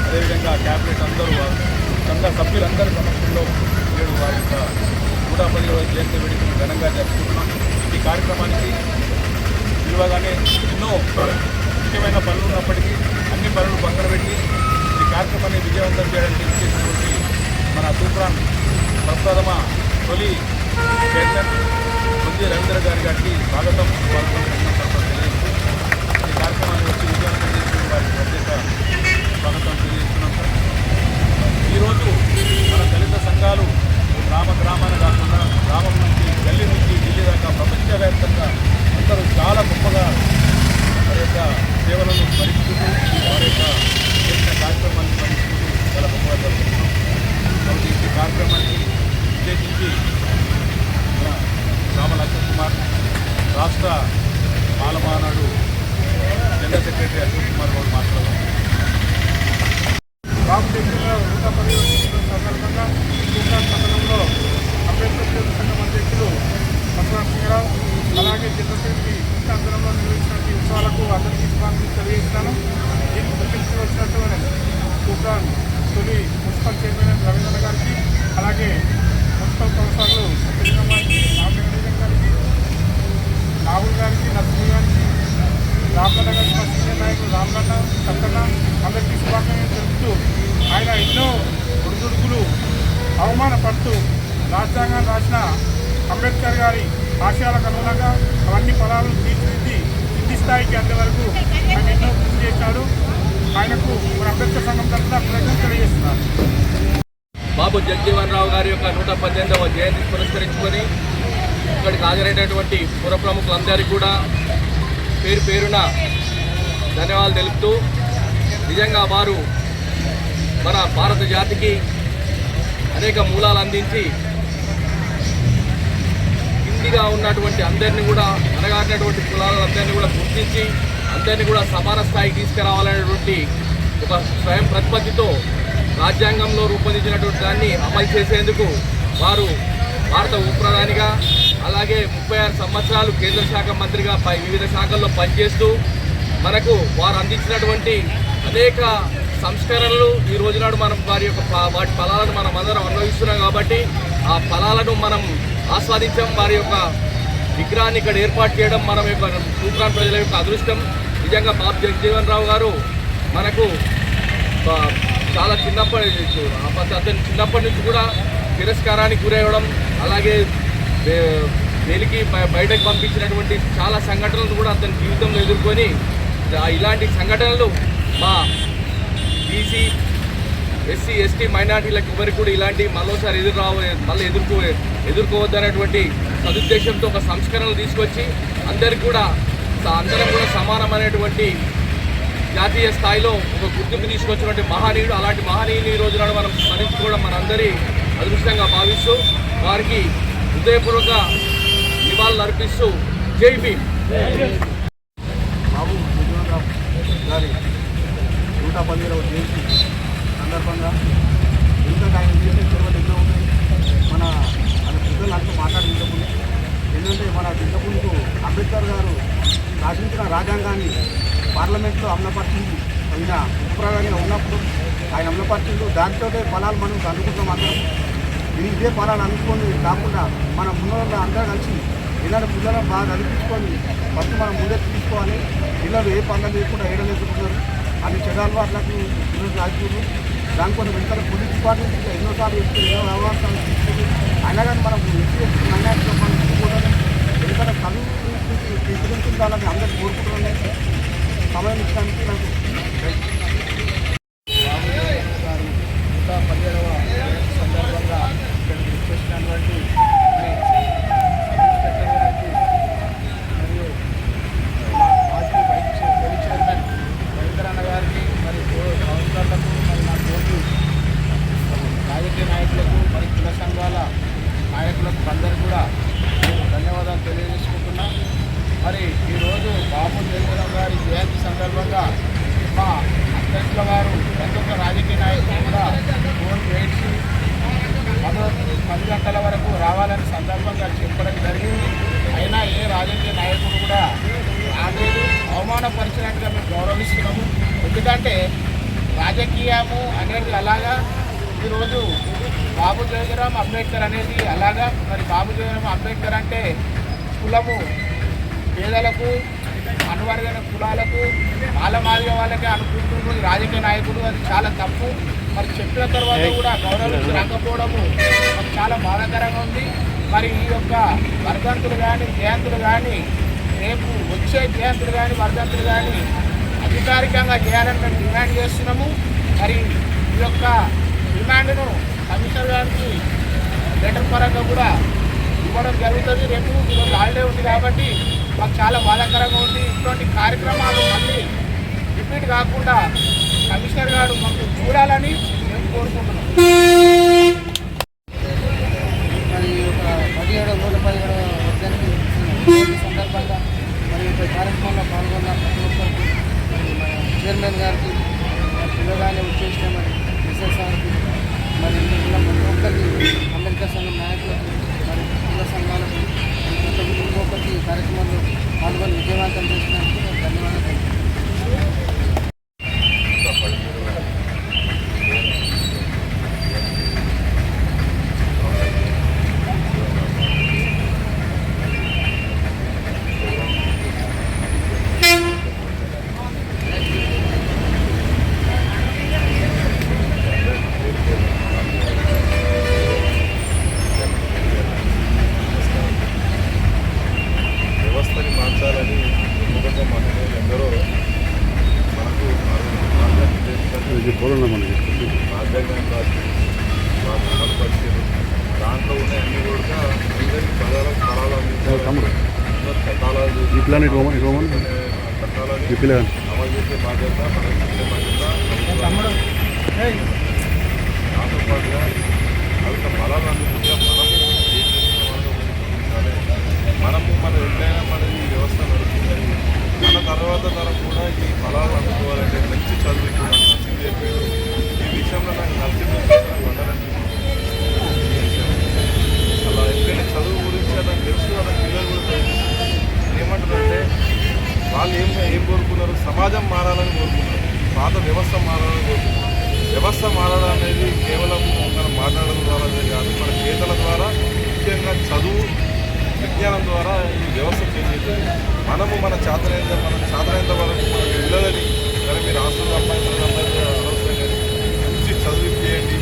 అదేవిధంగా క్యాబినెట్ అందరూ సంఘ సభ్యులందరి సమక్షంలో నేడు వారి యొక్క నూట పదిహేవ జయంతి వేడుకను ఘనంగా జరుపుకుంటున్నాం. ఈ కార్యక్రమానికి విలువగానే ఎన్నో ముఖ్యమైన పనులు ఉన్నప్పటికీ అన్ని పనులు పక్కన పెట్టి ఈ కార్యక్రమాన్ని విజయవంతం చేయడానికి చేసినటువంటి మన తూప్రాన్ ప్రప్రథమ తొలి చైర్మన్ కొంది రవీంద్ర గారి గారికి స్వాగతం పాల్గొంటున్నాం తెలియజేస్తూ ఈ కార్యక్రమాన్ని వచ్చి విజయవంతం చేసిన వారికి ప్రత్యేక స్వాగతం తెలియజేస్తున్నాం. ఈరోజు మన దళిత సంఘాలు గ్రామ గ్రామాన కాకుండా గ్రామం నుంచి గల్లీ నుంచి ఢిల్లీ దాకా ప్రపంచవ్యాప్తంగా అందరూ చాలా గొప్పగా వారి యొక్క సేవలను స్మరిస్తూ వారి యొక్క చేసిన కార్యక్రమాన్ని స్మరిస్తూ చాలా గొప్పగా జరుగుతున్నాం కాబట్టి ఈ కార్యక్రమానికి ఉద్దేశించి మన రామ లక్ష్మణ్ కుమార్ రాష్ట్ర మాలమానాడు జనరల్ సెక్రటరీ అశోక్ కుమార్ గౌడ్ మాట్లాడదాం బాబు రామచంద్ర నూట పదిహేను సందర్భంగా సూప్రాన్ పట్టణంలో అంబేద్కర్ సంఘం అధ్యక్షులు పరశురామ్ సింగరావు అలాగే జనరల్ సెక్రటరీ నిర్వహించిన ఉత్సవాలకు అందరికీ శుభాకాంక్షలు తెలియజేస్తాను దీనికి ముఖ్యంగా వచ్చినటువంటి సూప్రాన్ తొలి మున్సిపల్ చైర్మన్ రవీంద్ర గారికి అలాగే మున్సిపల్ కౌన్సిలర్లు సత్యలింగం గారికి రామలింగం గారికి రాహుల్ గారికి నరసింహ గారికి రామలన్న గారికి సీనియర్ నాయకులు రామనన్న సత్తన్న అందరికీ శుభాకాంక్షలు తెలుపుతూ ఆయన ఎన్నో ఒడిదుడుకులు అవమానపడుతూ రాజ్యాంగాన్ని రాసిన అంబేద్కర్ గారి ఆశయాలకు అనుగుణంగా అవన్నీ పదాలు తీర్చిదిద్ది కింది స్థాయికి అందే వరకు ఆయన ఎన్నో కృషి చేశాడు. ఆయనకు మన అంబేద్కర్ సంఘం తరఫున ప్రజలు తెలియజేస్తున్నారు బాబు జగ్జీవన్ రావు గారి యొక్క నూట పద్దెనిమిదవ జయంతి పురస్కరించుకొని ఇక్కడికి హాజరైనటువంటి పుర ప్రముఖులందరికీ కూడా పేరు పేరున ధన్యవాదాలు తెలుపుతూ నిజంగా వారు మన భారత జాతికి అనేక మూలాలు అందించి కిందిగా ఉన్నటువంటి అందరినీ కూడా అనగారినటువంటి కులాలందరినీ కూడా గుర్తించి అందరినీ కూడా సమాన స్థాయికి తీసుకురావాలనేటువంటి ఒక స్వయం ప్రతిపత్తితో రాజ్యాంగంలో రూపొందించినటువంటి దాన్ని అమలు చేసేందుకు వారు భారత ఉప ప్రధానిగా అలాగే ముప్పై ఆరు సంవత్సరాలు కేంద్ర శాఖ మంత్రిగా పై వివిధ శాఖల్లో పనిచేస్తూ మనకు వారు అందించినటువంటి అనేక సంస్కరణలు ఈ రోజునాడు మనం వారి యొక్క వాటి ఫలాలను మనం అందరం అనుభవిస్తున్నాం కాబట్టి ఆ ఫలాలను మనం ఆస్వాదించాం. వారి యొక్క విగ్రహాన్ని ఇక్కడ ఏర్పాటు చేయడం మనం యొక్క తూప్రాన్ ప్రజల యొక్క అదృష్టం. నిజంగా బాబు జగజీవన్ రావు గారు మనకు చాలా చిన్నప్పటి నుంచి అతను చిన్నప్పటి నుంచి కూడా తిరస్కారానికి గురయ్యడం అలాగే దేనికి బయటకు పంపించినటువంటి చాలా సంఘటనలు కూడా అతని జీవితంలో ఎదుర్కొని ఆ ఇలాంటి సంఘటనలు మా బీసీ ఎస్సీ ఎస్టీ మైనార్టీలకు ఎవరికి కూడా ఇలాంటి మరోసారి ఎదురు రావ మళ్ళీ ఎదుర్కో ఎదుర్కోవద్దనేటువంటి సదుద్దేశంతో ఒక సంస్కరణలు తీసుకొచ్చి అందరికి కూడా అందరం కూడా సమానమైనటువంటి జాతీయ స్థాయిలో ఒక గుర్తింపు తీసుకొచ్చినటువంటి మహనీయుడు అలాంటి మహనీయుని ఈ రోజునాడు మనం స్మరించుకోవడం మనందరి అదృష్టంగా భావిస్తూ వారికి హృదయపూర్వక నివాళులు అర్పిస్తూ జై భీమ్. బాబు గారి నూట పదిహేడవ జయంతి సందర్భంగా ఇంకా ఆయన చేసే సేవలు ఎన్నో ఉన్నాయి మన మన పెద్దలు అంతా మాట్లాడించకుండా ఎందుకంటే మన ఇంతకుముందు అంబేద్కర్ గారు రాసించిన రాజ్యాంగాన్ని పార్లమెంట్లో అమలుపరిచింది ఆయన ఉపప్రధానిగా ఉన్నప్పుడు ఆయన అమలుపరిచిండు. దాంతో ఫలాలు మనం అందుకుంటాం అందరం. ఇది ఇదే ఫలాలు అనుకొని కాకుండా మన ముందు అందరూ కలిసి ఇలాంటి పిల్లలను బాగా చదివించుకొని ఫస్ట్ మనం ముందే తీసుకోవాలి. పిల్లలు ఏ పనులు లేకుండా ఏడ లేకుంటున్నారు? అన్ని చెడు అలవాట్లకు పిల్లలు రాజకీయాలు. దానికొని వెంటనే పోలీస్ డిపార్ట్మెంట్ ఇంకా ఎన్నోసార్లు ఇస్తే ఎన్నో అవకాశాలు తీసుకుంది అయినా కానీ మనం ఎస్సీ మైనార్టీ మనం కూడా ఎందుకంటే చదువు తీసుకుంటుండాలని అందరూ కోరుకుంటున్నాయి సమయం ఇచ్చడానికి నాకు నూట పదిహేడవ సందర్భంగా ఇక్కడికి వచ్చేసినటువంటి మరి ఇన్స్పెక్టర్ గారికి మరియు మా మాజీ vice chair- vice chairman Ravindranna గారికి మరి కో- కౌన్సిలర్లకు మరి నా తోటి రాజకీయ నాయకులకు మరి కుల సంఘాల నాయకులకు అందరికీ కూడా నేను ధన్యవాదాలు తెలియజేసుకుంటున్నా మరి ఈరోజు బాబు జగన్ గారి జయంతి సందర్భంగా కూడా మా అధ్యక్షుల వారు ప్రతి ఒక్క రాజకీయ నాయకులు కూడా ఫోన్ వేసి పదో పది గంటల వరకు రావాలని సందర్భంగా చెప్పడం జరిగింది అయినా ఏ రాజకీయ నాయకుడు కూడా రాలేదు అవమానపరిచినట్టుగా మేము గౌరవిస్తున్నాము. ఎందుకంటే రాజకీయము అనేది అలాగా ఈరోజు బాబు జయరాం అంబేద్కర్ అనేది అలాగా మరి బాబు జయరాం అంబేద్కర్ అంటే కులము పేదలకు అనువర్గన కులాలకు మాలమాదిగ వాళ్ళకే అనుకుంటున్నది రాజకీయ నాయకుడు అది చాలా తప్పు. మరి చెప్పిన తర్వాత కూడా గౌరవించి రాకపోవడము చాలా బాధాకరంగా ఉంది. మరి ఈ యొక్క వర్ధంతులు కానీ జయంతులు కానీ రేపు వచ్చే జయంతులు కానీ వరదంతులు కానీ అధికారికంగా చేయాలని మేము డిమాండ్ చేస్తున్నాము. మరి ఈ యొక్క డిమాండ్ను కమిషనర్ గారికి లెటర్ పరంగా కూడా ఇవ్వడం జరుగుతుంది. రేపు ఈరోజు హాలిడే ఉంది కాబట్టి మాకు చాలా బాధాకరంగా ఉంది. ఇటువంటి కార్యక్రమాలు మళ్ళీ రిపీట్ కాకుండా కమిషనర్ గారు మాకు చూడాలని మేము కోరుకుంటున్నాం మరి ఈ యొక్క పదిహేడు నూట పదిహేడు వర్ధంతి సందర్భంగా మరి ఈ యొక్క కార్యక్రమంలో పాల్గొన్న ప్రతి ఒక్కరికి మరి మన చైర్మన్ గారికి మరి పిల్లగానే వచ్చేసిన మరి ఎస్ఎస్ గారికి మరి ఇక్కడ ఉన్న ప్రతి ఒక్కరికి అంబేద్కర్ సంఘం నాయకులకు మరి కుల సంఘాలకు మరి ప్రతి ఒక్కరికి ఇంకొకరికి ఈ కార్యక్రమంలో పాల్గొని విజయవంతం చేసినందుకు నేను ధన్యవాదాలు తెలుపుతున్నాను. వ్యవస్థని మార్చాలని ఎందుకంటే మహిళలు ఎందరో మనకు వాళ్ళు అమలుపరిచారు దాంట్లో ఉన్న అన్ని కూడా అందరికీ పదాల ఫలాలు అందించారు చట్టాలు ఈ పిల్లని ఇటు పోమని, ఇటు ఈ పిల్లగాని అమలు చేసే బాధ్యత మన చేసే బాధ్యత దాంతో పాటుగా అంత ఫలాలు అందించగా మనము ఏం చేస్తున్నామో గుర్తించాలి. మనము మన ఎట్లయినా మన ఈ వ్యవస్థ నడుస్తుందని మన తర్వాత తరం కూడా ఈ ఫలాలు అందుకోవాలంటే మంచి చదువు ఇప్పుడు నాకు నచ్చింది చెప్పాడు ఈ విషయంలో నాకు నచ్చింది అలా ఎప్పుడైనా చదువు గురించి అతను తెలుసు అతని పిల్లలు కూడా ప్రయత్నిస్తారు ఏమంటారంటే వాళ్ళు ఏం ఏం కోరుకున్నారు సమాజం మారాలని కోరుకున్నారు పాత వ్యవస్థ మారాలని కోరుకున్నారు వ్యవస్థ మారడం అనేది కేవలం మనం మాట్లాడడం ద్వారా కాదు మన చేతల ద్వారా ముఖ్యంగా చదువు విజ్ఞానం ద్వారా ఈ వ్యవస్థ చేంజ్ అవుతుంది మనము మన చేతనైన మన చేతనైనంత వరకు మన పిల్లలని కానీ మీరు హాస్టల్ సంపాదించడం అనవసరం లేదు. మంచి చదివించేయండి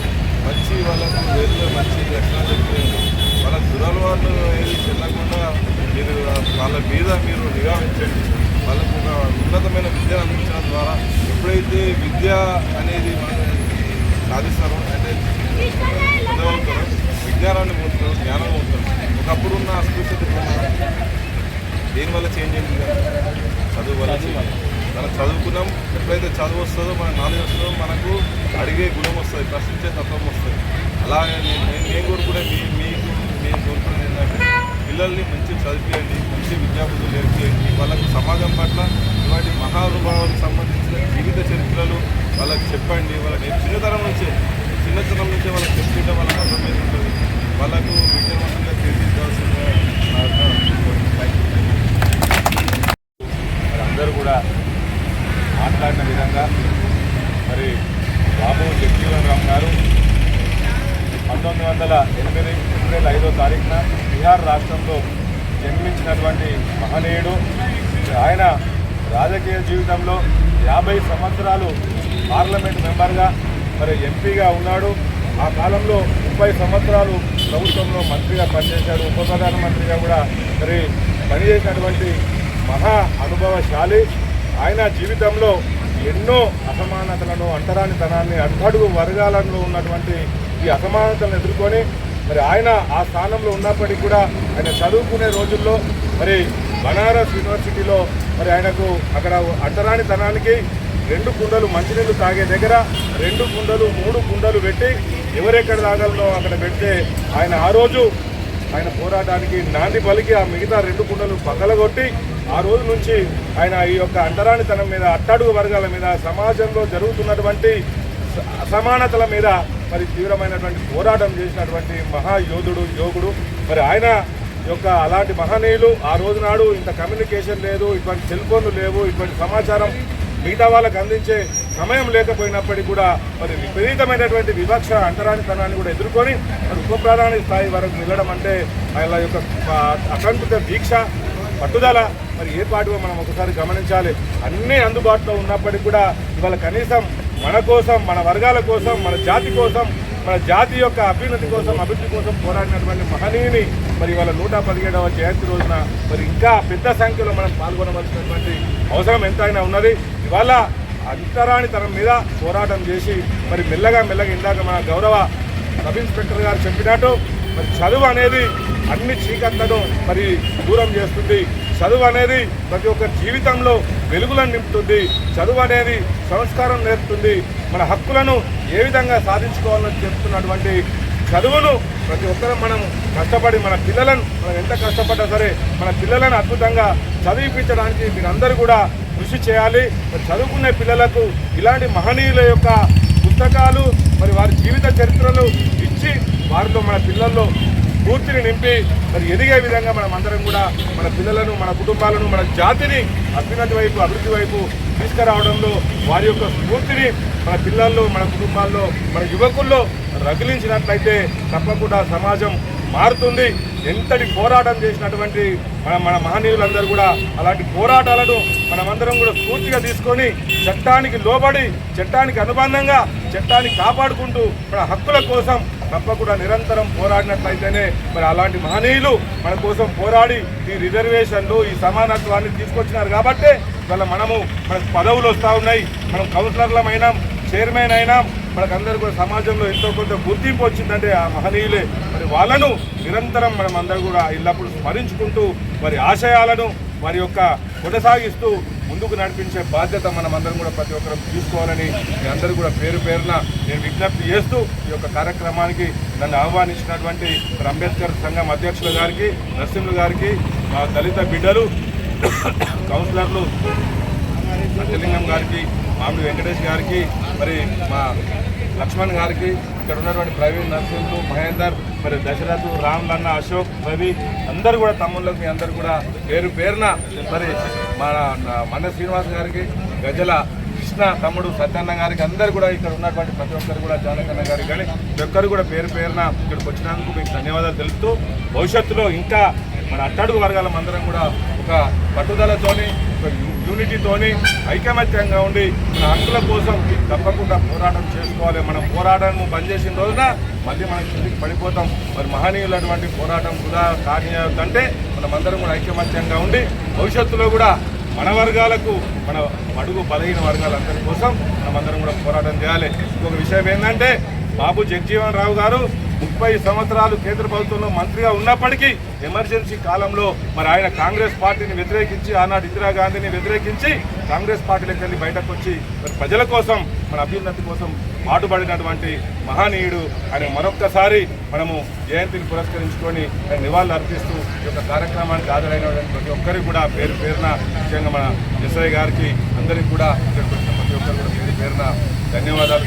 మంచి వాళ్ళకు వేరులో మంచి లక్షణాలు చెప్పేయండి. వాళ్ళ దురలవాళ్ళు ఏది చెల్లకుండా మీరు వాళ్ళ మీద మీరు నిఘా ఉంచండి వాళ్ళకు ఒక ఉన్నతమైన విద్యను అందించడం ద్వారా ఎప్పుడైతే విద్య అనేది మనం సాధిస్తారో అంటే పొందగలుగుతారో విజ్ఞానాన్ని పొందుతారు జ్ఞానం పొందుతారు ఒకప్పుడు ఉన్న అస్పృశ్యత దేనివల్ల చేంజ్ అయింది? చదువు వల్ల మనం చదువుకున్నాం ఎప్పుడైతే చదువు వస్తుందో మన నాలెడ్జ్ వస్తుందో మనకు అడిగే గుణం వస్తుంది ప్రశ్నించే తత్వం వస్తుంది. అలాగే నేను నేను కోరుకునే మీ మీకు నేను కోరుకునేది ఏంటంటే పిల్లల్ని మంచి చదివియండి మంచి విద్యాబుద్ధులు నేర్పియండి. వాళ్ళకు సమాజం పట్ల ఇలాంటి మహానుభావాలకు సంబంధించిన జీవిత చరిత్రలు వాళ్ళకి చెప్పండి. వాళ్ళకి చిన్నతనం నుంచే చిన్నతనం నుంచే వాళ్ళకి చెప్తుంటే వాళ్ళకి అర్థమైంది ఉంటుంది వాళ్ళకు విద్యావంతంగా తీర్చిదిద్దాల్సిన నా యొక్క థ్యాంక్ యూ మరి అందరూ కూడా మాట్లాడిన విధంగా మరి బాబు జగ్జీవన్ రామ్ గారు పంతొమ్మిది వందల ఎనిమిది ఏప్రిల్ ఐదో తారీఖున బీహార్ రాష్ట్రంలో జన్మించినటువంటి మహనీయుడు. ఆయన రాజకీయ జీవితంలో యాభై సంవత్సరాలు పార్లమెంట్ మెంబర్గా మరి ఎంపీగా ఉన్నాడు. ఆ కాలంలో ముప్పై సంవత్సరాలు ప్రభుత్వంలో మంత్రిగా పనిచేశాడు. ఉప ప్రధానమంత్రిగా కూడా మరి పనిచేసినటువంటి మహా అనుభవశాలి. ఆయన జీవితంలో ఎన్నో అసమానతలను అంటరానితనాన్ని అట్టడుగు వర్గాలలో ఉన్నటువంటి ఈ అసమానతలను ఎదుర్కొని మరి ఆయన ఆ స్థానంలో ఉన్నప్పటికీ కూడా ఆయన చదువుకునే రోజుల్లో మరి బనారస్ యూనివర్సిటీలో మరి ఆయనకు అక్కడ అంటరానితనానికి రెండు కుండలు మంచినీళ్ళు తాగే దగ్గర రెండు కుండలు మూడు కుండలు పెట్టి ఎవరెక్కడ తాగలనో అక్కడ పెడితే ఆయన ఆ రోజు ఆయన పోరాటానికి నాంది పలికి ఆ మిగతా రెండు కుండలు పగలగొట్టి ఆ రోజు నుంచి ఆయన ఈ యొక్క అంటరానితనం మీద అట్టడుగు వర్గాల మీద సమాజంలో జరుగుతున్నటువంటి స- అసమానతల మీద మరి తీవ్రమైనటువంటి పోరాటం చేసినటువంటి మహాయోధుడు యోగుడు. మరి ఆయన యొక్క అలాంటి మహనీయులు ఆ రోజు నాడు ఇంత కమ్యూనికేషన్ లేదు ఇటువంటి సెల్ ఫోన్లు లేవు ఇటువంటి సమాచారం మిగతా వాళ్ళకు అందించే సమయం లేకపోయినప్పటికీ కూడా మరి విపరీతమైనటువంటి వివక్ష అంతరానితనాన్ని కూడా ఎదుర్కొని మరి ఉప స్థాయి వరకు వెళ్ళడం అంటే ఆయన యొక్క ఆ, దీక్ష పట్టుదల మరి ఏ పాటివో మనం ఒకసారి గమనించాలి? అన్నీ అందుబాటులో ఉన్నప్పటికీ కూడా ఇవాళ కనీసం మన కోసం మన వర్గాల కోసం మన జాతి కోసం మన జాతి యొక్క అభ్యున్నతి కోసం అభివృద్ధి కోసం పోరాడినటువంటి మహనీయుని మరి ఇవాళ నూట పదిహేడవ జయంతి రోజున మరి ఇంకా పెద్ద సంఖ్యలో మనం పాల్గొనవలసినటువంటి అవసరం ఎంతైనా ఉన్నది. ఇవాళ అంతరానితనం మీద పోరాటం చేసి మరి మెల్లగా మెల్లగా ఇందాక మన గౌరవ సబ్ ఇన్స్పెక్టర్ గారు చెప్పినట్టు మరి చదువు అనేది అన్ని చీకట్లను మరి దూరం చేస్తుంది. చదువు అనేది ప్రతి ఒక్క జీవితంలో వెలుగులను నింపుతుంది. చదువు అనేది సంస్కారం నేర్పుతుంది. మన హక్కులను ఏ విధంగా సాధించుకోవాలని చెప్తున్నటువంటి చదువును ప్రతి ఒక్కరం మనం కష్టపడి మన పిల్లలను మనం ఎంత కష్టపడ్డా సరే మన పిల్లలను అద్భుతంగా చదివిపించడానికి మీరందరూ కూడా కృషి చేయాలి. మరి చదువుకునే పిల్లలకు ఇలాంటి మహనీయుల యొక్క పుస్తకాలు మరి వారి జీవిత చరిత్రలు మన పిల్లల్లో స్ఫూర్తిని నింపి మరి ఎదిగే విధంగా మనం అందరం కూడా మన పిల్లలను మన కుటుంబాలను మన జాతిని అభ్యున్నతి వైపు అభివృద్ధి వైపు తీసుకురావడంలో వారి యొక్క స్ఫూర్తిని మన పిల్లల్లో మన కుటుంబాల్లో మన యువకుల్లో రగిలించినట్లయితే తప్పకుండా సమాజం మారుతుంది. ఎంతటి పోరాటం చేసినటువంటి మన మన మహనీయులందరూ కూడా అలాంటి పోరాటాలను మనమందరం కూడా స్ఫూర్తిగా తీసుకొని చట్టానికి లోబడి చట్టానికి అనుబంధంగా చట్టాన్ని కాపాడుకుంటూ మన హక్కుల కోసం తప్పకుండా నిరంతరం పోరాడినట్లయితేనే మరి అలాంటి మహనీయులు మన కోసం పోరాడి ఈ రిజర్వేషన్లు ఈ సమానత్వాన్ని తీసుకొచ్చినారు కాబట్టే ఇవాళ మనము మనకు పదవులు వస్తూ ఉన్నాయి. మనం కౌన్సిలర్లమైనాం చైర్మన్ అయినాం మనకందరూ కూడా సమాజంలో ఎంతో కొంత గుర్తింపు వచ్చిందంటే ఆ మహనీయులే. మరి వాళ్ళను నిరంతరం మనం అందరూ కూడా ఎల్లప్పుడూ స్మరించుకుంటూ వారి ఆశయాలను వారి యొక్క కొనసాగిస్తూ ముందుకు నడిపించే బాధ్యత మనం అందరం కూడా ప్రతి ఒక్కరం తీసుకోవాలని మీ అందరూ కూడా పేరు పేరున నేను విజ్ఞప్తి చేస్తూ ఈ యొక్క కార్యక్రమానికి నన్ను ఆహ్వానించినటువంటి అంబేద్కర్ సంఘం అధ్యక్షుల గారికి నరసింహులు గారికి మా దళిత బిడ్డలు కౌన్సిలర్లు సత్యలింగం గారికి మామిడి వెంకటేష్ గారికి మరి మా లక్ష్మణ్ గారికి ఇక్కడ ఉన్నటువంటి ప్రవీణ్ నర్సింహు మహేందర్ మరి దశరథ్ రామ్ లన్న అశోక్ రవి అందరూ కూడా తమ్ముళ్ళకి మీ అందరు కూడా పేరు పేరున మరి మన మన శ్రీనివాస్ గారికి గజల కృష్ణ తమ్ముడు సత్యన్న గారికి అందరు కూడా ఇక్కడ ఉన్నటువంటి ప్రతి ఒక్కరు కూడా జానకన్న గారికి కానీ ప్రతి ఒక్కరు కూడా పేరు పేరున ఇక్కడికి వచ్చినందుకు మీకు ధన్యవాదాలు తెలుపుతూ భవిష్యత్తులో ఇంకా మన అట్టడుగు వర్గాల అందరం కూడా ఒక పట్టుదలతోని ఒక యూనిటీతోని ఐకమత్యంగా ఉండి మన హక్కుల కోసం తప్పకుండా పోరాటం చేసుకోవాలి. మనం పోరాటం బంద్ చేసిన రోజున మళ్ళీ మనం కిందికి పడిపోతాం. మరి మహనీయులటువంటి పోరాటం కూడా కానియొద్దంటే మనమందరం కూడా ఐకమత్యంగా ఉండి భవిష్యత్తులో కూడా మన వర్గాలకు మన అడుగు బలహీన వర్గాలందరి కోసం మనమందరం కూడా పోరాటం చేయాలి. ఇంకొక విషయం ఏంటంటే బాబు జగజీవన్ రావు గారు ముప్పై సంవత్సరాలు కేంద్ర ప్రభుత్వంలో మంత్రిగా ఉన్నప్పటికీ ఎమర్జెన్సీ కాలంలో మరి ఆయన కాంగ్రెస్ పార్టీని వ్యతిరేకించి ఆనాడు ఇందిరాగాంధీని వ్యతిరేకించి కాంగ్రెస్ పార్టీలోకి వెళ్ళి బయటకు వచ్చి మరి ప్రజల కోసం మన అభ్యున్నతి కోసం పాటుపడినటువంటి మహనీయుడు ఆయన మరొక్కసారి మనము జయంతిని పురస్కరించుకొని ఆయన నివాళులు అర్పిస్తూ ఈ యొక్క కార్యక్రమానికి హాజరైనటువంటి ప్రతి ఒక్కరికి కూడా పేరు పేరున ముఖ్యంగా మన ఎస్ఐ గారికి అందరికీ కూడా ప్రతి ఒక్కరు కూడా పేరు పేరున ధన్యవాదాలు.